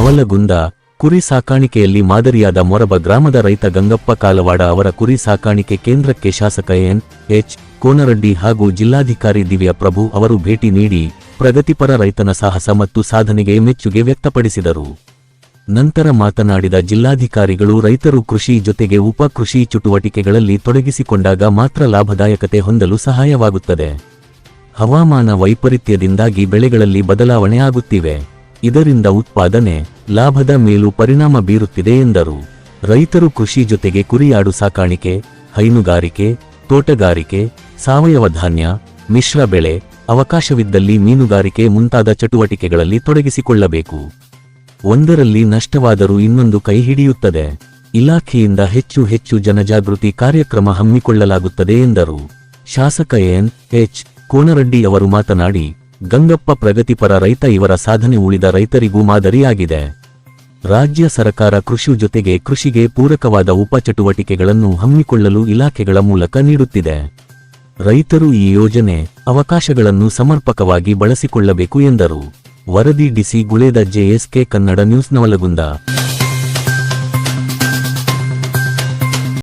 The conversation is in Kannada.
ನವಲಗುಂದ, ಕುರಿ ಸಾಕಾಣಿಕೆಯಲ್ಲಿ ಮಾದರಿಯಾದ ಮೊರಬ ಗ್ರಾಮದ ರೈತ ಗಂಗಪ್ಪ ಕಾಲವಾಡ ಅವರ ಕುರಿ ಸಾಕಾಣಿಕೆ ಕೇಂದ್ರಕ್ಕೆ ಶಾಸಕ ಎನ್. ಎಚ್. ಕೋನರಡ್ಡಿ ಹಾಗೂ ಜಿಲ್ಲಾಧಿಕಾರಿ ದಿವ್ಯ ಪ್ರಭು ಅವರು ಭೇಟಿ ನೀಡಿ ಪ್ರಗತಿಪರ ರೈತನ ಸಾಹಸ ಮತ್ತು ಸಾಧನೆಗೆ ಮೆಚ್ಚುಗೆ ವ್ಯಕ್ತಪಡಿಸಿದರು. ನಂತರ ಮಾತನಾಡಿದ ಜಿಲ್ಲಾಧಿಕಾರಿಗಳು, ರೈತರು ಕೃಷಿ ಜೊತೆಗೆ ಉಪ ಕೃಷಿ ಚಟುವಟಿಕೆಗಳಲ್ಲಿ ತೊಡಗಿಸಿಕೊಂಡಾಗ ಮಾತ್ರ ಲಾಭದಾಯಕತೆ ಹೊಂದಲು ಸಹಾಯವಾಗುತ್ತದೆ. ಹವಾಮಾನ ವೈಪರೀತ್ಯದಿಂದಾಗಿ ಬೆಳೆಗಳಲ್ಲಿ ಬದಲಾವಣೆ ಆಗುತ್ತಿವೆ. ಇದರಿಂದ ಉತ್ಪಾದನೆ, ಲಾಭದ ಮೇಲೂ ಪರಿಣಾಮ ಬೀರುತ್ತಿದೆ ಎಂದರು. ರೈತರು ಕೃಷಿ ಜೊತೆಗೆ ಕುರಿಯಾಡು ಸಾಕಾಣಿಕೆ, ಹೈನುಗಾರಿಕೆ, ತೋಟಗಾರಿಕೆ, ಸಾವಯವ ಧಾನ್ಯ, ಮಿಶ್ರ ಬೆಳೆ, ಅವಕಾಶವಿದ್ದಲ್ಲಿ ಮೀನುಗಾರಿಕೆ ಮುಂತಾದ ಚಟುವಟಿಕೆಗಳಲ್ಲಿ ತೊಡಗಿಸಿಕೊಳ್ಳಬೇಕು. ಒಂದರಲ್ಲಿ ನಷ್ಟವಾದರೂ ಇನ್ನೊಂದು ಕೈ ಹಿಡಿಯುತ್ತದೆ. ಇಲಾಖೆಯಿಂದ ಹೆಚ್ಚು ಹೆಚ್ಚು ಜನಜಾಗೃತಿ ಕಾರ್ಯಕ್ರಮ ಹಮ್ಮಿಕೊಳ್ಳಲಾಗುತ್ತದೆ ಎಂದರು. ಶಾಸಕ ಎನ್. ಎಚ್. ಕೋನರಡ್ಡಿ ಅವರು ಮಾತನಾಡಿ ಗಂಗಪ್ಪ ಪ್ರಗತಿಪರ ರೈತ ಇವರ ಸಾಧನೆ ಉಳಿದ ರೈತರಿಗೂ ಮಾದರಿಯಾಗಿದೆ. ರಾಜ್ಯ ಸರ್ಕಾರ ಕೃಷಿ ಜೊತೆಗೆ ಕೃಷಿಗೆ ಪೂರಕವಾದ ಉಪಚಟುವಟಿಕೆಗಳನ್ನು ಹಮ್ಮಿಕೊಳ್ಳಲು ಇಲಾಖೆಗಳ ಮೂಲಕ ನೀಡುತ್ತಿದೆ. ರೈತರು ಈ ಯೋಜನೆ ಅವಕಾಶಗಳನ್ನು ಸಮರ್ಪಕವಾಗಿ ಬಳಸಿಕೊಳ್ಳಬೇಕು ಎಂದರು. ವರದಿ DC Guleda JSK Kannada news Navalgund.